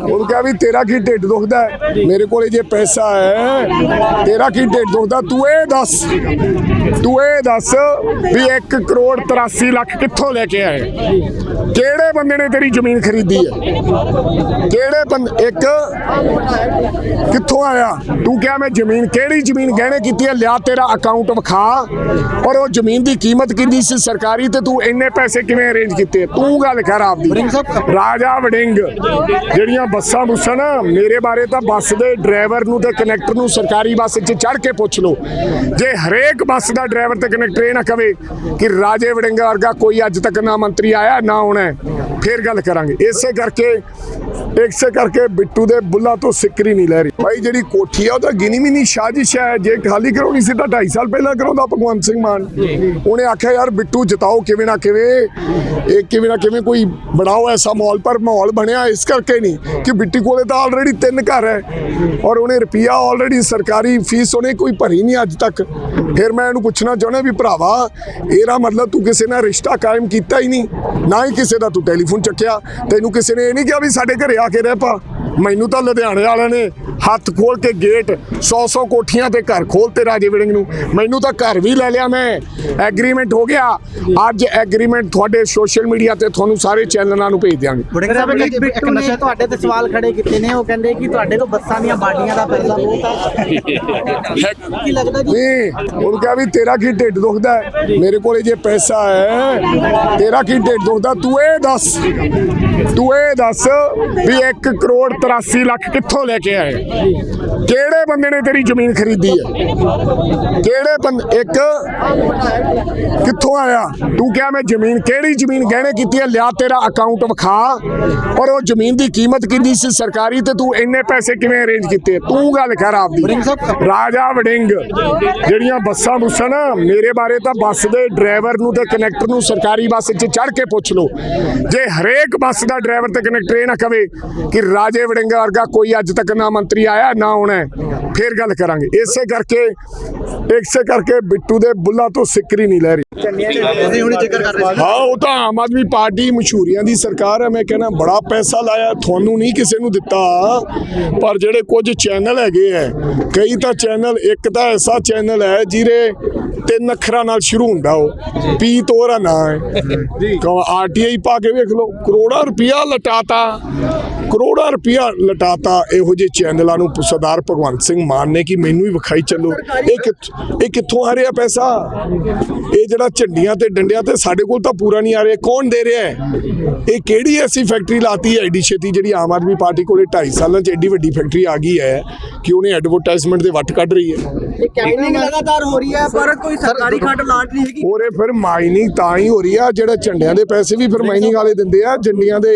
ਉਹਨੂੰ ਕਿਹਾ ਵੀ ਤੇਰਾ ਕੀ ਢਿੱਡ ਦੁਖਦਾ ਮੇਰੇ ਕੋਲੇ ਜੇ ਪੈਸਾ ਹੈ, ਤੇਰਾ ਕੀ ਢਿੱਡ ਦੁਖਦਾ? ਤੂੰ ਇਹ ਦੱਸ। ਤੂੰ ਇਹ ਦੱਸ ਵੀ 1 ਕਰੋੜ 83 ਲੱਖ ਕਿੱਥੋਂ ਲੈ ਕੇ ਆਏ ਕਿਹੜੇ ਬੰਦੇ ਨੇ ਤੇਰੀ ਜ਼ਮੀਨ ਖਰੀਦੀ ਹੈ? ਕਿਹੜੇ ਬੰਦੇ ਇੱਕ ਕਿੱਥੋਂ ਆਇਆ? ਤੂੰ ਕਿਹਾ ਮੈਂ ਜ਼ਮੀਨ ਕਿਹੜੀ ਜ਼ਮੀਨ ਗਹਿਣੇ ਕੀਤੀ ਹੈ? ਲਿਆ ਤੇਰਾ ਅਕਾਊਂਟ ਵਿਖਾ। ਔਰ ਉਹ ਜ਼ਮੀਨ ਦੀ ਕੀਮਤ ਕਿੰਨੀ ਸੀ ਸਰਕਾਰੀ ਤੇ ਤੂੰ ਇੰਨੇ ਪੈਸੇ ਕਿਵੇਂ ਅਰੇਂਜ ਕੀਤੇ? ਤੂੰ ਗੱਲ ਕਰ ਆਪਦੀ। ਰਾਜਾ ਵੜਿੰਗ ਜਿਹੜੀਆਂ ਬੱਸਾਂ ਬੁੱਸਾਂ ਨਾ ਮੇਰੇ ਬਾਰੇ ਤਾਂ ਬੱਸ ਦੇ ਡਰਾਈਵਰ ਨੂੰ ਤੇ ਕਨੈਕਟਰ ਨੂੰ ਸਰਕਾਰੀ ਬੱਸ 'ਚ ਚੜ੍ਹ ਕੇ ਪੁੱਛ ਲਓ। ਜੇ ਹਰੇਕ ਬੱਸ ਦਾ ਡਰਾਈਵਰ ਤੇ ਕਨੈਕਟਰ ਇਹ ਨਾ ਕਵੇ ਕਿ ਰਾਜੇ ਵੜਿੰਗਾ ਵਰਗਾ ਕੋਈ ਅੱਜ ਤੱਕ ਨਾ ਮੰਤਰੀ ਆਇਆ ਨਾ ਆਉਣਾ ਹੈ, ਫਿਰ ਗੱਲ ਕਰਾਂਗੇ। ਇਸੇ ਕਰਕੇ ਇਸੇ ਕਰਕੇ ਬਿੱਟੂ ਦੇ ਬੁੱਲਾ ਤੋਂ ਸਿੱਕਰੀ ਨਹੀਂ ਲੈ ਰਹੀ। ਭਾਈ ਜਿਹੜੀ ਕੋਠੀ ਆ, ਉਹ ਤਾਂ ਗਿਨੀ ਮਿਨੀ ਸਾਜ਼ਿਸ਼ ਹੈ। ਜੇ ਖਾਲੀ ਕਰਾਉਣੀ ਸੀ ਤਾਂ 2.5 ਸਾਲ ਪਹਿਲਾਂ ਕਰਾਉਂਦਾ ਭਗਵੰਤ ਸਿੰਘ ਮਾਨ। ਉਹਨੇ ਆਖਿਆ, ਯਾਰ ਬਿੱਟੂ, ਜਿਤਾਓ ਕਿਵੇਂ ਨਾ ਕਿਵੇਂ। ਇਹ ਕਿਵੇਂ ਨਾ ਕਿਵੇਂ ਕੋਈ ਬਣਾਓ ਐਸਾ ਮਾਹੌਲ, ਪਰ ਮਾਹੌਲ ਬਣਿਆ ਇਸ ਕਰਕੇ ਨਹੀਂ ਕਿ ਬਿੱਟੀ ਕੋਲੇ ਤਾਂ ਆਲਰੇਡੀ ਤਿੰਨ ਘਰ ਹੈ। ਔਰ ਉਹਨੇ ਰੁਪਿਆ ਆਲਰੇਡੀ ਸਰਕਾਰੀ ਫੀਸ ਉਹਨੇ ਕੋਈ ਭਰੀ ਨਹੀਂ ਅੱਜ ਤੱਕ। ਫਿਰ ਮੈਂ ਇਹਨੂੰ ਪੁੱਛਣਾ ਚਾਹੁੰਦਾ ਵੀ ਭਰਾਵਾ, ਇਹਦਾ ਮਤਲਬ ਤੂੰ ਕਿਸੇ ਨਾਲ ਰਿਸ਼ਤਾ ਕਾਇਮ ਕੀਤਾ ਹੀ ਨਹੀਂ। ਨਾ ਹੀ ਕਿਸੇ ਦਾ ਤੂੰ ਟੈਲੀਫੋਨ ਚੱਕਿਆ। ਤੈਨੂੰ ਕਿਸੇ ਨੇ ਇਹ ਨਹੀਂ ਕਿਹਾ ਵੀ ਸਾਡੇ ਘਰੇ ਆ ਕੇ ਰਹਿ ਪਾ। ਮੈਨੂੰ ਤਾਂ ਲੁਧਿਆਣੇ ਵਾਲਿਆਂ ਨੇ ਹੱਥ ਖੋਲ ਕੇ ਗੇਟ 100-100 ਕੋਠੀਆਂ ਤੇ ਘਰ ਖੋਲਤੇ ਰਾਜੇ ਵਿੜਿੰਗ ਨੂੰ। ਮੈਨੂੰ ਤਾਂ ਘਰ ਵੀ ਲੈ ਲਿਆ ਮੈਂ। ਐਗਰੀਮੈਂਟ ਹੋ ਗਿਆ। ਅੱਜ ਐਗਰੀਮੈਂਟ ਤੁਹਾਡੇ ਸੋਸ਼ਲ ਮੀਡੀਆ ਤੇ ਤੁਹਾਨੂੰ ਸਾਰੇ ਚੈਨਲਾਂ ਨੂੰ ਭੇਜ ਦਿਆਂਗੇ। ਵੜਿੰਗ ਸਾਹਿਬ ਇੱਕ ਬਿੱਟੂ ਨੇ ਤੁਹਾਡੇ ਤੇ ਸਵਾਲ ਖੜੇ ਕੀਤੇ ਨੇ। ਉਹ ਕਹਿੰਦੇ ਕਿ ਤੁਹਾਡੇ ਕੋਲ ਬੱਸਾਂ ਦੀਆਂ ਬਾਡੀਆਂ ਦਾ ਪੈਸਾ ਬਹੁਤ ਹੈ ਕੀ ਲੱਗਦਾ ਜੀ? ਨਹੀਂ ਉਹਨੂੰ ਕਿਹਾ ਵੀ ਤੇਰਾ ਕੀ ਢਿੱਡ ਦੁਖਦਾ? ਮੇਰੇ ਕੋਲੇ ਜੇ ਪੈਸਾ ਹੈ ਤੇਰਾ ਕੀ ਢਿੱਡ ਦੁਖਦਾ? ਤੂੰ ਇਹ ਦੱਸ। ਤੂੰ ਇਹ ਦੱਸ ਵੀ 1 ਕਰੋੜ 83 ਲੱਖ ਕਿੱਥੋਂ ਲੈ ਕੇ ਆਏ? ਕਿਹੜੇ ਬੰਦੇ ਨੇ ਤੇਰੀ ਜ਼ਮੀਨ ਖਰੀਦੀ ਹੈ? ਕਿਹੜੇ ਬੰਦੇ ਇੱਕ ਕਿੱਥੋਂ ਆਇਆ? ਤੂੰ ਕਿਹਾ ਮੈਂ ਜ਼ਮੀਨ ਕਿਹੜੀ ਜ਼ਮੀਨ ਗਹਿਣੇ ਕੀਤੀ ਹੈ? ਲਿਆ ਤੇਰਾ ਅਕਾਊਂਟ ਵਿਖਾ। ਔਰ ਉਹ ਜ਼ਮੀਨ ਦੀ ਕੀਮਤ ਕਿੰਨੀ ਸੀ ਸਰਕਾਰੀ ਤੇ ਤੂੰ ਇੰਨੇ ਪੈਸੇ ਕਿਵੇਂ ਅਰੇਂਜ ਕੀਤੇ? ਤੂੰ ਗੱਲ ਕਰ ਆਪਦੀ। ਰਾਜਾ ਵੜਿੰਗ ਜਿਹੜੀਆਂ ਬੱਸਾਂ ਬੁੱਸਾਂ ਨਾ ਮੇਰੇ ਬਾਰੇ ਤਾਂ ਬੱਸ ਦੇ ਡਰਾਈਵਰ ਨੂੰ ਤੇ ਕਨੈਕਟਰ ਨੂੰ ਸਰਕਾਰੀ ਬੱਸ 'ਚ ਚੜ੍ਹ ਕੇ ਪੁੱਛ ਲਓ। ਜੇ ਹਰੇਕ ਬੱਸ ਦਾ ਡਰਾਈਵਰ ਤੇ ਕਨੈਕਟਰ ਇਹ ਨਾ ਕਵੇ ਕਿ ਰਾਜੇ ਵੜਿੰਗ ਵਰਗਾ ਕੋਈ ਅੱਜ ਤੱਕ ਨਾ ਮੰਤਰੀ ਆਇਆ ਨਾ ਆਉਣਾ ਫਿਰ ਗੱਲ ਕਰਾਂਗੇ। ਇਸੇ ਕਰਕੇ ਇਸੇ ਕਰਕੇ ਬਿੱਟੂ ਦੇ ਬੁੱਲਾ ਤੋਂ ਸਿੱਕਰੀ ਨਹੀਂ ਲੈ ਰਹੀ। ਹਾਂ ਉਹ ਤਾਂ ਆਮ ਆਦਮੀ ਪਾਰਟੀ ਮਸ਼ਹੂਰੀਆਂ ਦੀ ਸਰਕਾਰ ਹੈ। ਮੈਂ ਕਹਿੰਦਾ ਬੜਾ ਪੈਸਾ ਲਾਇਆ ਤੁਹਾਨੂੰ ਨਹੀਂ ਕਿਸੇ ਨੂੰ ਦਿੱਤਾ। ਪਰ ਜਿਹੜੇ ਕੁਝ ਚੈਨਲ ਹੈਗੇ ਐ ਕਈ ਤਾਂ ਚੈਨਲ ਇੱਕ ਤਾਂ ਐਸਾ ਚੈਨਲ ਹੈ ਜਿਹਦੇ ਤਿੰਨ ਅੱਖਰਾਂ ਨਾਲ ਸ਼ੁਰੂ ਹੁੰਦਾ ਉਹ। ਪੀ ਤੋਰਾ ਨਾਂ। ਹੈ ਆਰਟੀਆਈ ਪਾ ਕੇ ਵੇਖ ਲਓ ਕਰੋੜਾਂ ਰੁਪਇਆ ਲਟਾਤਾ। ਕਰੋੜਾਂ ਰੁਪਇਆ ਲਟਾਤਾ ਇਹੋ ਜਿਹੇ ਚੈਨਲਾਂ ਨੂੰ ਸਰਦਾਰ ਭਗਵੰਤ ਸਿੰਘ ਮਾਨ ਨੇ ਕਿ ਮੈਨੂੰ ਹੀ ਵਿਖਾਈ ਚੱਲੋ। ਇਹ ਇਹ ਕਿੱਥੋਂ ਆ ਰਿਹਾ ਪੈਸਾ? ਇਹ ਜਿਹੜਾ ਝੰਡੀਆਂ ਤੇ ਡੰਡਿਆਂ ਤੇ ਸਾਡੇ ਕੋਲ ਤਾਂ ਪੂਰਾ ਨਹੀਂ ਆ ਰਿਹਾ। ਕੌਣ ਦੇ ਰਿਹਾ ਹੈ? ਇਹ ਕਿਹੜੀ ਐਸੀ ਫੈਕਟਰੀ ਲਾਤੀ ਹੈ ਐਡੀ ਛੇਤੀ ਜਿਹੜੀ ਆਮ ਆਦਮੀ ਪਾਰਟੀ ਕੋਲੇ 2.5 ਸਾਲਾਂ 'ਚ ਐਡੀ ਵੱਡੀ ਫੈਕਟਰੀ ਆ ਗਈ ਹੈ ਕਿ ਉਹਨੇ ਐਡਵਰਟਾਈਜ਼ਮੈਂਟ ਦੇ ਵੱਟ ਕੱਢ ਰਹੀ ਹੈ? ਇਹ ਕੈਂਪਿੰਗ ਲਗਾਤਾਰ ਹੋ ਰਹੀ ਹੈ ਪਰ ਕੋਈ ਸਰਕਾਰੀ ਖੰਡ ਲਾਟ ਨਹੀਂ ਹੈਗੀ। ਉਹਰੇ ਫਿਰ ਮਾਈਨਿੰਗ ਤਾਂ ਹੀ ਹੋ ਰਹੀ ਆ ਜਿਹੜਾ ਝੰਡਿਆਂ ਦੇ ਪੈਸੇ ਵੀ ਫਿਰ ਮਾਈਨਿੰਗ ਵਾਲੇ ਦਿੰਦੇ ਆ ਝੰਡੀਆਂ ਦੇ।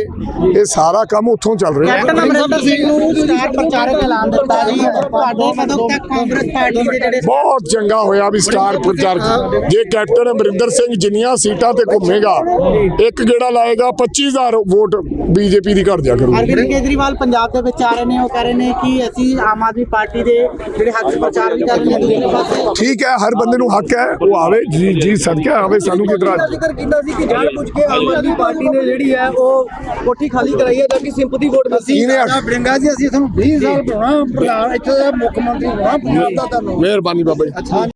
ਇਹ ਸਾਰਾ ਕੰਮ ਉੱਥੋਂ ਚੱਲ ਰਿਹਾ। ਕੈਪਟਨ ਅਮਰਿੰਦਰ ਸਿੰਘ ਨੂੰ ਸਟਾਰ ਪ੍ਰਚਾਰਕ ਐਲਾਨ ਦਿੱਤਾ ਜੀ। ਤੁਹਾਡੇ ਕਦੋਂ ਤੱਕ ਕਾਂਗਰਸ ਪਾਰਟੀ ਦੇ ਜਿਹੜੇ ਬਹੁਤ ਚੰਗਾ ਹੋਇਆ ਵੀ ਸਟਾਰ ਪ੍ਰਚਾਰਕ। ਜੇ ਕੈਪਟਨ ਅਮਰਿੰਦਰ ਸਿੰਘ ਜਿੰਨੀਆਂ ਸੀਟਾਂ ਤੇ ਘੁੰਮੇਗਾ ਇੱਕ ਗੇੜਾ ਲਾਏਗਾ 25000 ਵੋਟ ਬੀਜੇਪੀ ਦੀ ਘਟ ਜਾ ਕਰੂ ਅਰਵਿੰਦ ਕੇਜਰੀਵਾਲ ਪੰਜਾਬ ਦੇ ਵਿੱਚ ਆ ਰਹੇ ਨੇ ਉਹ ਕਹਿ ਰਹੇ ਨੇ ਕਿ ਅਸੀਂ ਆਮ ਆਦਮੀ ਪਾਰਟੀ ਦੇ ਜਿਹੜੇ ਹੱਕ ਪ੍ਰਚਾਰ ਵੀ ਕਰ ਰਹੇ ਨੇ ਠੀਕ ਹੈ ਹਰ ਬੰਦੇ ਨੂੰ ਹੱਕ ਹੈ ਉਹ ਆਵੇ ਜੀ ਜੀ ਸਦਕਾ ਆਵੇ ਸਾਨੂੰ ਕਿਧਰ ਜ਼ਿਕਰ ਕੀਤਾ ਸੀ ਕਿ ਜਾਣ ਪੁੱਛ ਕੇ ਆਮ ਆਦਮੀ ਪਾਰਟੀ ਨੇ ਜਿਹੜੀ ਹੈ ਉਹ ਕੋਠੀ ਖਾਲੀ ਕਰਾਈ ਹੈ ਤਾਂ ਕਿ ਸਿੰਪਥੀ ਵੋਟ ਮਿਲਦੀ ਕਿਹਨੇ ਆਖ- ਬੜਿੰਗਾ ਜੀ ਅਸੀਂ ਤੁਹਾਨੂੰ 20 ਸਾਲ ਬਣਾਉਣਾ ਪ੍ਰਧਾਨ ਇੱਥੇ ਦਾ ਮੁੱਖ ਮੰਤਰੀ ਬਣਾਉਣਾ ਪੰਜਾਬ ਦਾ ਤੁਹਾਨੂੰ। ਮਿਹਰਬਾਨੀ ਬਾਬਾ ਜੀ।